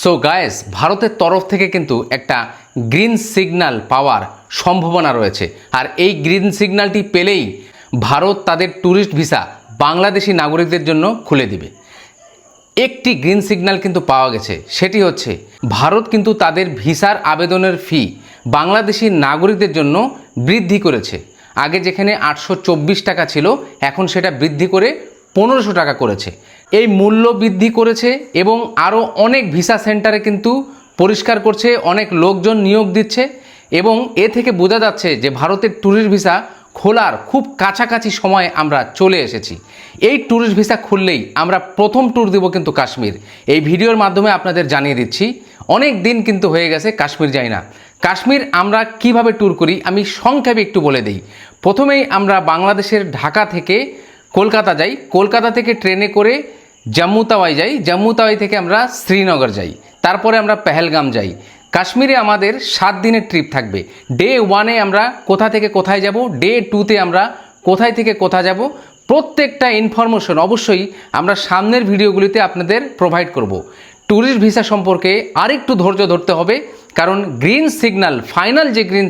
So guys ভারতের তরফ থেকে কিন্তু একটা গ্রিন সিগন্যাল পাওয়ার সম্ভাবনা রয়েছে। আর এই গ্রিন সিগন্যালটি পেলেই ভারত তাদের ট্যুরিস্ট ভিসা বাংলাদেশি নাগরিকদের জন্য খুলে দিবে। একটি গ্রিন সিগন্যাল কিন্তু পাওয়া গেছে, সেটি হচ্ছে ভারত কিন্তু তাদের ভিসার আবেদনের ফি বাংলাদেশি নাগরিকদের জন্য বৃদ্ধি করেছে। আগে যেখানে আটশো চব্বিশ টাকা ছিল, এখন সেটা বৃদ্ধি করে পনেরোশো টাকা করেছে। এই মূল্য বৃদ্ধি করেছে এবং আরও অনেক ভিসা সেন্টারে কিন্তু পরিষ্কার করছে, অনেক লোকজন নিয়োগ দিচ্ছে এবং এ থেকে বোঝা যাচ্ছে যে ভারতের ট্যুরিস্ট ভিসা খোলার খুব কাছাকাছি সময়ে আমরা চলে এসেছি। এই ট্যুরিস্ট ভিসা খুললেই আমরা প্রথম ট্যুর দেব কিন্তু কাশ্মীর। এই ভিডিওর মাধ্যমে আপনাদের জানিয়ে দিচ্ছি, অনেক দিন কিন্তু হয়ে গেছে কাশ্মীর যাই না। কাশ্মীর আমরা কীভাবে ট্যুর করি আমি সংক্ষেপে একটু বলে দিই। প্রথমেই আমরা বাংলাদেশের ঢাকা থেকে কলকাতা যাই, কলকাতা থেকে ট্রেনে করে জম্মু তাওয়াই যাই, জম্মু তাওয়াই থেকে আমরা শ্রীনগর যাই, তারপরে আমরা পেহেলগাম যাই। কাশ্মীরে আমাদের সাত দিনের ট্রিপ থাকবে। ডে ওয়ানে আমরা কোথা থেকে কোথায় যাব ডে টুতে আমরা কোথায় থেকে কোথায় যাব, প্রত্যেকটা ইনফরমেশন অবশ্যই আমরা সামনের ভিডিওগুলিতে আপনাদের প্রোভাইড করব। ট্যুরিস্ট ভিসা সম্পর্কে আরেকটু ধৈর্য ধরতে হবে, কারণ গ্রিন সিগন্যাল ফাইনাল যে গ্রিন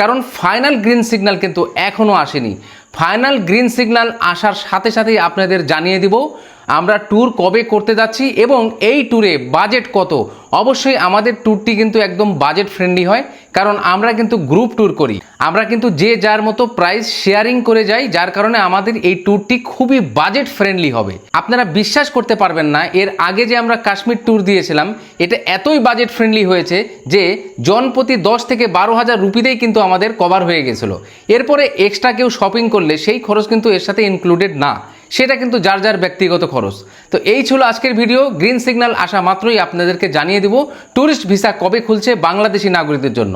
কারণ ফাইনাল গ্রিন সিগন্যাল কিন্তু এখনও আসেনি। ফাইনাল গ্রিন সিগন্যাল আসার সাথে সাথেই আপনাদের জানিয়ে দিব, আমরা ট্যুর কবে করতে যাচ্ছি এবং এই ট্যুরে বাজেট কত? অবশ্যই আমাদের ট্যুরটি কিন্তু একদম বাজেট ফ্রেন্ডলি হয়, কারণ আমরা কিন্তু গ্রুপ ট্যুর করি। আমরা কিন্তু যে যার মতো প্রাইস শেয়ারিং করে যাই, যার কারণে আমাদের এই ট্যুরটি খুবই বাজেট ফ্রেন্ডলি হবে। আপনারা বিশ্বাস করতে পারবেন না, এর আগে যে আমরা কাশ্মীর ট্যুর দিয়েছিলাম, এটা এতই বাজেট ফ্রেন্ডলি হয়েছে যে জনপ্রতি দশ থেকে বারো হাজার রুপিতেই কিন্তু আমাদের কভার হয়ে গেছিল। এরপরে এক্সট্রা কেউ শপিং করলে সেই খরচ কিন্তু এর সাথে ইনক্লুডেড না। সেটা কিন্তু যার যার ব্যক্তিগত খরচ। তো এই ছিল আজকের ভিডিও। গ্রিন সিগন্যাল আসা মাত্রই আপনাদেরকে জানিয়ে দেব ট্যুরিস্ট ভিসা কবে খুলছে বাংলাদেশি নাগরিকদের জন্য।